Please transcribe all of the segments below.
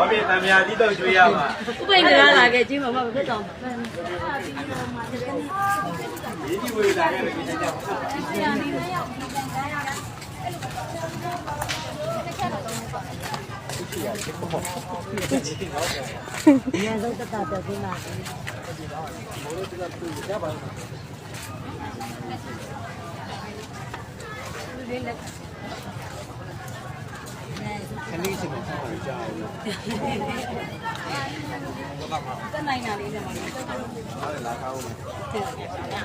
ဘောပြေတံမြာတိတော့ကျွေးရမှာဥပိန်ကလာခဲ့ချင်းမမဖြစ်တော့ဒီဒီဝေးလာခဲ့တယ်ဒီချက်အများဆုံးတက်တာပြောင်းလာ တယ်ခလေးစီမှာဆောင်းကြောက်လို့တက်နိုင်တာလေးနဲ့မလို့ဟာလာကောင်းတ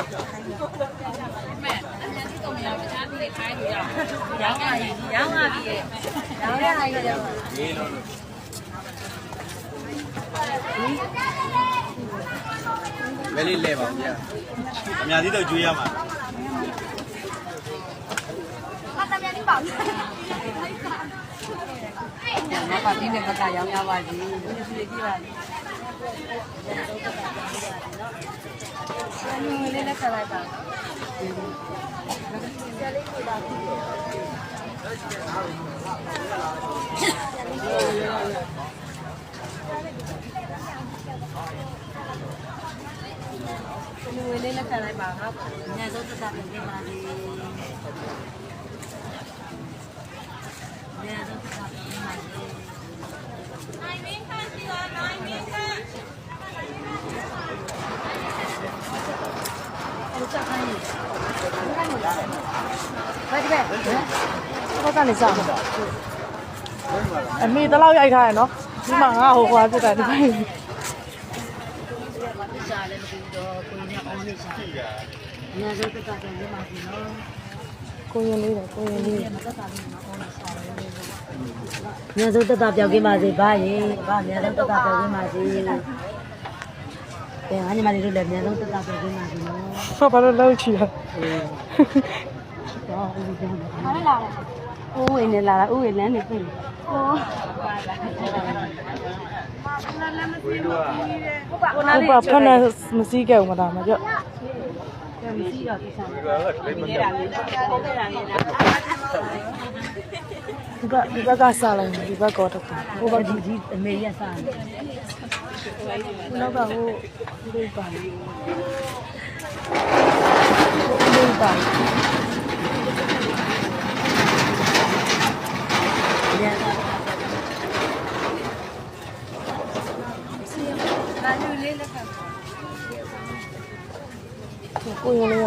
ယ်အများဆုံးတက်တာပြောင်းလာတယ်နော်ရောင်းရည်ရောင်းရပြီရောင်းရရည်တော့ရေးလို့မလေးလဲပါဗျာအများကြီးတော့ကျွေးရမှာမပါတင်းတဲ့ဘက်ကရောင်းရပါစီဒီလိုစီကြည့်ပါ လေအင်းလေးလက်ခလိုက်ပါလူဝေးလေးလက်ခံလိုက်ပါငါအများဆုံးသက်သာပြင်ပြပါလေအများဆုံးသက်သာပြင်ပါလေနိုင်မင်းခန့်စီပါနိုင်မင်းခန့်အဲ့ ချက်ခိုင်းနေခိုင်းနေလားဘာဒီပဲဘက်ကနေစမှာအမေတလောက်ရိုက်ထားရနော်ဒီမှာငါဟိုကွာပြတ်တာဒီပိုင်းရှာလည်းမပြီးတော့ကိုရင်းအောင်နေရှာအများဆုံးသက်သာပြင်ပြပါစီနော်ကိုရင်လေးတယ်ကိုရင်လေးမသက်သာပြင်မအောင်နေရှာတယ်အများဆုံးသက်သာပြောင်းကင်းပါစေဗါရေဗါအများဆုံးသက်သာပြောင်းကင်းပါစေ ကဲငါညီမလေးတို့လည်းအများဆုံးသက်သာပြောင်းကင်းပါစေနော်ဆောဘာလို့လောက်ချီရတော့ဦးပြန်ပါဟာလာလာဦးဝင်နေလာတာဦးဝင်လမ်းနေပြင်ဟောကိုနာဟုတ်လေးပါဖက်နဲ့မစည်းခဲ့ဘူးမလားမပြော့မရှိတော့ဒီဆောင်ဒီကတော့ခလေးမပြောဟုတ်ကဲ့လားနေလားဒီဘက်ဒီဘက်ကစလိုက်ဒီဘက်ကောတစ်ခုဟိုဘက်ဒီဒီအမေရစားတယ် နောက်ကဟိုဒီပါလေးဒီပါရလာလူလေးလက်ခံကိုရင်လေးရ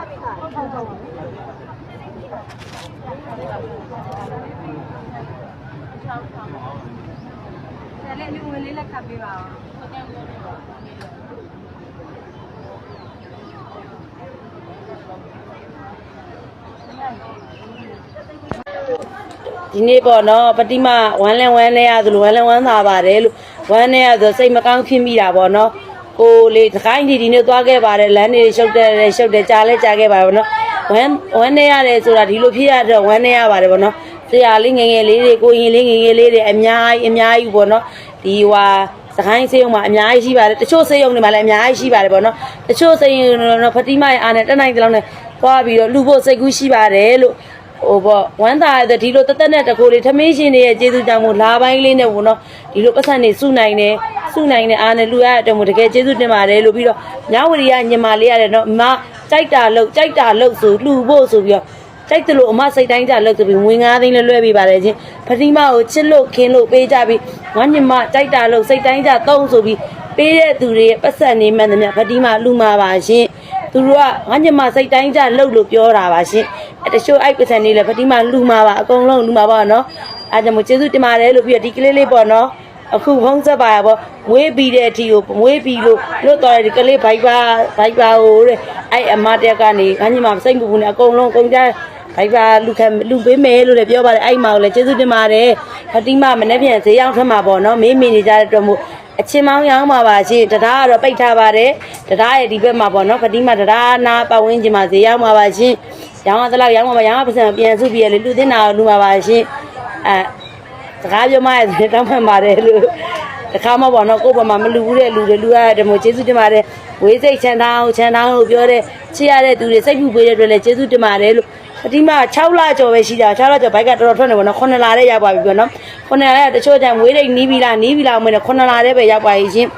က်ဘူးလားကိုရင်လေးရဘာဖြစ်တယ်ပေါ်နေရှာဘာလူဝင်လေးလက်ခံပြတာနော်ဖာတံမြာတိယူလာမှာလားဆရာကြီးသားစင်ဟိုကအင်းလူနာရှင်လေးလက်ခံတယ်ဟုတ်ဆရာလေးလူဝင်လေးလက်ခံပေးပါဦးဒီနေ့ပေါ့နော်ပတိမဝမ်းလဲဝမ်းလဲရသလိုဝမ်းလဲဝမ်းသာပါတယ်လို့ဝမ်းနေရဆိုစိတ်မကောင်းဖြစ်မိတာပေါ့နော် ကိုလေတခိုင်းဒီဒီနေ့သွားခဲ့ပါတယ်လမ်းနေရှုပ်တယ်လေရှုပ်တယ်ကြားလဲကြားခဲ့ပါပေါ့နော်ဝမ်းဝမ်းနေရတယ်ဆိုတာဒီလိုဖြစ်ရတော့ဝမ်းနေရပါတယ်ပေါ့နော်ဆရာလေးငယ်ငယ်လေးတွေကိုရင်လေးငယ်ငယ်လေးတွေအများကြီးအများကြီးပေါ့နော်ဒီဟွာစကိုင်းစေးုံမှာအများကြီးရှိပါတယ်တချို့စေးုံတွေမှာလည်းအများကြီးရှိပါတယ်ပေါ့နော်တချို့စေးုံတော့ဖတိမရဲ့အားနဲ့တက်နိုင်တဲ့လောက်နဲ့သွားပြီးတော့လူဖို့စိတ်ကူးရှိပါတယ်လို့ ဟိုပေါ့ဝမ်းသာရတဲ့ဒီလိုတက်တက်နဲ့တကိုလေးထမင်းရှင်တွေရဲ့ကျေးဇူးကြောင့်မို့လာပိုင်းလေးနဲ့ပေါ့နော်ဒီလိုပတ်စံနေစုနိုင်တယ်စုနိုင်တဲ့အားနဲ့လူရတဲ့အတွက်မို့တကယ်ကျေးဇူးတင်ပါတယ်လို့ပြီးတော့ညဝရီကညီမလေးရတယ်နော်အမကြိုက်တာလို့ကြိုက်တာလို့ဆိုလှူဖို့ဆိုပြီးတော့ကြိုက်တယ်လို့အမစိတ်တိုင်းကြလောက်ဆိုပြီးငွေ9သိန်းလဲလွှဲပေးပါတယ်ချင်းဖတိမကိုချစ်လို့ခင်လို့ပေးကြပြီးငါညမကြိုက်တာလို့စိတ်တိုင်းကြသုံးဆိုပြီးပေးတဲ့သူတွေရဲ့ပတ်စံနေမှန်သမျှဖတိမလူမာပါရှင်သူတို့ကငါညမစိတ်တိုင်းကြလှုပ်လို့ပြောတာပါရှင်အဲ တချို့အဲ့ပတ်စံနေလဲဖတိမလူမာပါအကုန်လုံးလူမာပါနော်အဲကြောင့်မို့ကျေးဇူးတင်ပါတယ်လို့ပြီးတော့ဒီကလေးလေးပေါ့နော်အခုဖုံးဆက်ပါရပေါ့မွေးပြီးတဲ့အထိကိုမွေးပြီးလို့လွတ်တော်တဲ့ဒီကလေးဘိုက်ပါဘိုက်ပါဟိုတဲ့အဲ့အမတက်ကနေငါညမစိတ်မပူနဲ့အကုန်လုံးအကုန်ကြဘိုက်ပါလူခံလူပေးမယ်လို့လည်းပြောပါတယ်အဲ့မှာကိုလည်းကျေးဇူးတင်ပါတယ်ဖတိမမနေ့ပြန်ဈေးရောက်ထွက်မှာပေါ့နော်မေးမိနေကြတဲ့အတွက်မို့အချင်းမောင်းရောင်းပါပါရှင်တရားကတော့ပိတ်ထားပါတယ်တရားရဲ့ဒီဘက်မှာပေါ့နော်ဖတိမတရားနာပတ်ဝန်းကျင်မှာဈေးရောက်ပါပါရှင် ရောင်းရတဲ့လောက်ရောင်းပါပါရောင်းရပတ်စံပြန်စုပြီးရလေလူသိန်းတာလူပါပါရှင်အဲစကားပြောမှရဲ့တောင်းပန်ပါတယ်လို့တခါမှပေါ့နော်ကိုယ့်ဘက်မှာမလူဘူးတဲ့လူတွေလူရတယ်မို့ကျေးဇူးတင်ပါတယ်ဝေးစိတ်ချမ်းသာအောင်ချမ်းသာအောင်လို့ပြောတဲ့ချစ်ရတဲ့သူတွေစိတ်ပူပေးတဲ့အတွက်လည်းကျေးဇူးတင်ပါတယ်လို့အဒီမှာ6လကျော်ပဲရှိတာ6လကျော်ဘိုက်ကတော်တော်ထွက်နေပါတော့9လတဲ့ရောက်ပါပြီပြောနော်9လတဲ့တချို့တန်မွေးရိတ်နီးပြီလားနီးပြီလားမင်း9လတဲ့ပဲရောက်ပါရင်ရှင်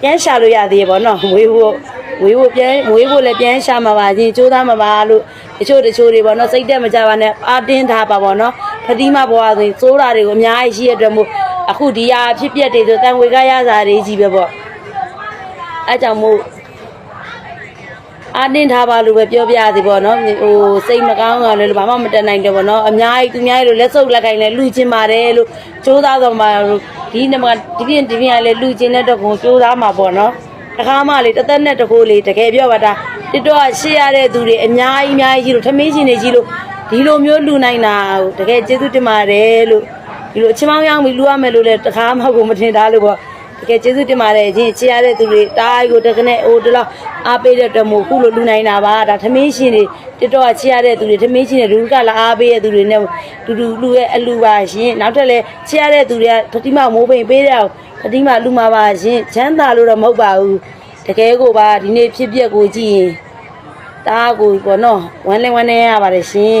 ပြန်ရှာလို့ရသေးရေပေါ့နော်မွေးဖို့ မွေးဖို့ပြန်မွေးဖို့လည်းပြန်ရှာမှာပါချင်းကြိုးစားမှာပါလို့တချို့တချို့တွေပေါ့နော်စိတ်တက်မကြပါနဲ့အာတင်းထားပါပေါ့နော်ဖတိမဘွားဆိုရင်စိုးတာတွေကိုအများကြီးရှိရတဲ့မို့အခုဒီဟာဖြစ်ပျက်တွေဆိုတန်ဝေကရစာတွေကြီးပဲပေါ့အဲကြောင့်မို့အာတင်းထားပါလို့ပဲပြောပြရစီပေါ့နော်ဟိုစိတ်မကောင်းကလည်းဘာမှမတက်နိုင်တယ်ပေါ့နော်အများကြီးသူများကြီးလို့လက်စုပ်လက်ခိုင်းလဲလူချင်းပါတယ်လို့စူးစားတော့မှဒီနမဒီပြင်ဒီပြင်ကလည်းလူချင်းတဲ့တော့ကိုစူးစားမှာပေါ့နော် တခါမှလေတသက်နဲ့တကိုးလေးတကယ်ပြောပါတာတစ်တော့ရှေ့ရတဲ့သူတွေအများကြီးအများကြီးကြီးလို့ထမင်းရှင်တွေကြီးလို့ဒီလိုမျိုးလူနိုင်တာတကယ်ကျေးဇူးတင်ပါတယ်လို့ဒီလိုအချင်းမောင်းရောက်ပြီးလူရမယ်လို့လည်းတခါမှကိုမထင်ထားလို့ပေါ့ တကယ်ကျေးဇူးတင်ပါတယ်ချင်းချစ်ရတဲ့သူတွေတားကိုတကနဲ့ဟိုတလောက်အားပေးတဲ့အတွက်မို့ခုလိုလူနိုင်တာပါဒါသမင်းရှင်တွေတစ်တော့ချစ်ရတဲ့သူတွေသမင်းရှင်တွေလူကလာအားပေးတဲ့သူတွေနဲ့တူတူလူရဲ့အလူပါရှင်နောက်ထပ်လည်းချစ်ရတဲ့သူတွေကဖတိမမိုးပိန်ပေးတဲ့ဖတိမလူမှာပါရှင်ချမ်းသာလို့တော့မဟုတ်ပါဘူးတကယ်ကိုပါဒီနေ့ဖြစ်ပျက်ကိုကြည့်ရင်တားကိုပေါ့နော်ဝမ်းလဲဝမ်းနေရပါတယ်ရှင်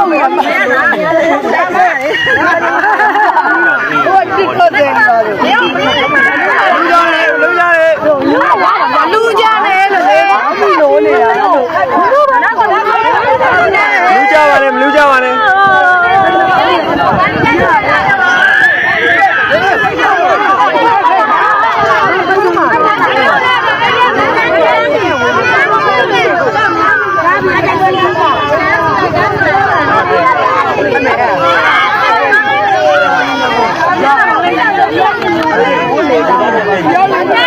我们要去实验室啊我们要去参 န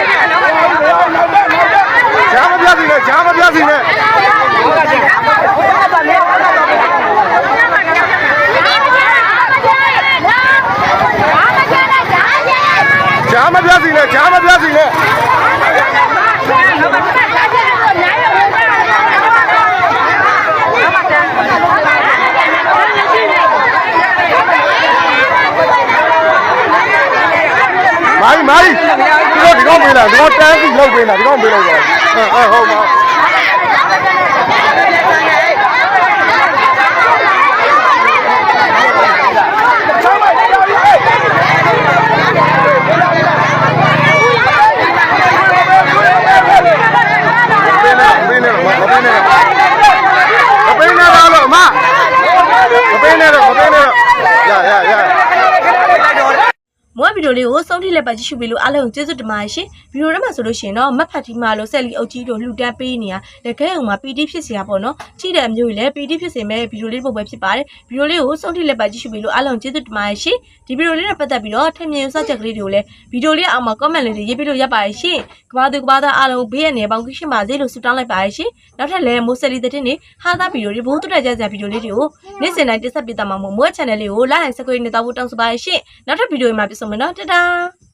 မပြတ်စီနဲ့ဂျားမပြတ်စီနဲ့ဂျားမပြတ်စီနဲ့ဂျားမပြတ်စီနဲ့ဂျားမပြတ်စီနဲ့ မိုင်းမိုင်းဒီ တော့ဒီကောင်ပေးလာဒီကောင်တန်းစီလောက်ပေးလာဒီကောင်ပေးလိုက်ပါအဲဟုတ်ပါပေးနေပေးနေမပေးနေမပေးနေတော့လို့အမမပေးနေတော့မပေးနေတော့ရရရ မွေးဗီ ဒီယိုလေးကိုစုံထိလက်ပတ်ကြည့်ရှုပေးလို့အားလုံးကျေးဇူးတင်ပါတယ်ရှင်ဗီဒီယိုထဲမှာဆိုလို့ရှိရင်တော့မတ်ဖတ်တီမာလို့ဆက်လီအုပ်ကြီးတို့လှူဒန်းပေးနေတာလက်ခဲအောင်မှာ PD ဖြစ်စီရပေါ့နော်ကြည့်တဲ့အမျိုးကြီးလည်း PD ဖြစ်စေမဲ့ဗီဒီယိုလေးပုံပဲဖြစ်ပါတယ်ဗီဒီယိုလေးကိုစုံထိလက်ပတ်ကြည့်ရှုပေးလို့အားလုံးကျေးဇူးတင်ပါတယ်ရှင်ဒီဗီဒီယိုလေးနဲ့ပတ်သက်ပြီးတော့ထင်မြင်စချက်ကလေးတွေကိုလည်းဗီဒီယိုလေးအောက်မှာ comment လေးတွေရေးပေးလို့ရပါတယ်ရှင်ကဘာသူကဘာသားအားလုံးဘေးရနေပေါင်းခင်ပါစေလို့ဆုတောင်းလိုက်ပါတယ်ရှင်နောက်ထပ်လည်းမိုးဆက်လီတဲ့တင်နေဟာသားဗီဒီယိုတွေဘိုးတူတဲ့ကြကြဗီဒီယိုလေးတွေကိုနေ့စဉ်တိုင်းတက်ဆက်ပေးသွားမှာမို့မွေး channel လေးကို like and subscribe နဲ့တောက်ဖို့တောင်းဆိုပါတယ်ရှင်နောက်ထပ်ဗီဒီယိုမှာပြန်ဆုံမယ်နော်တတား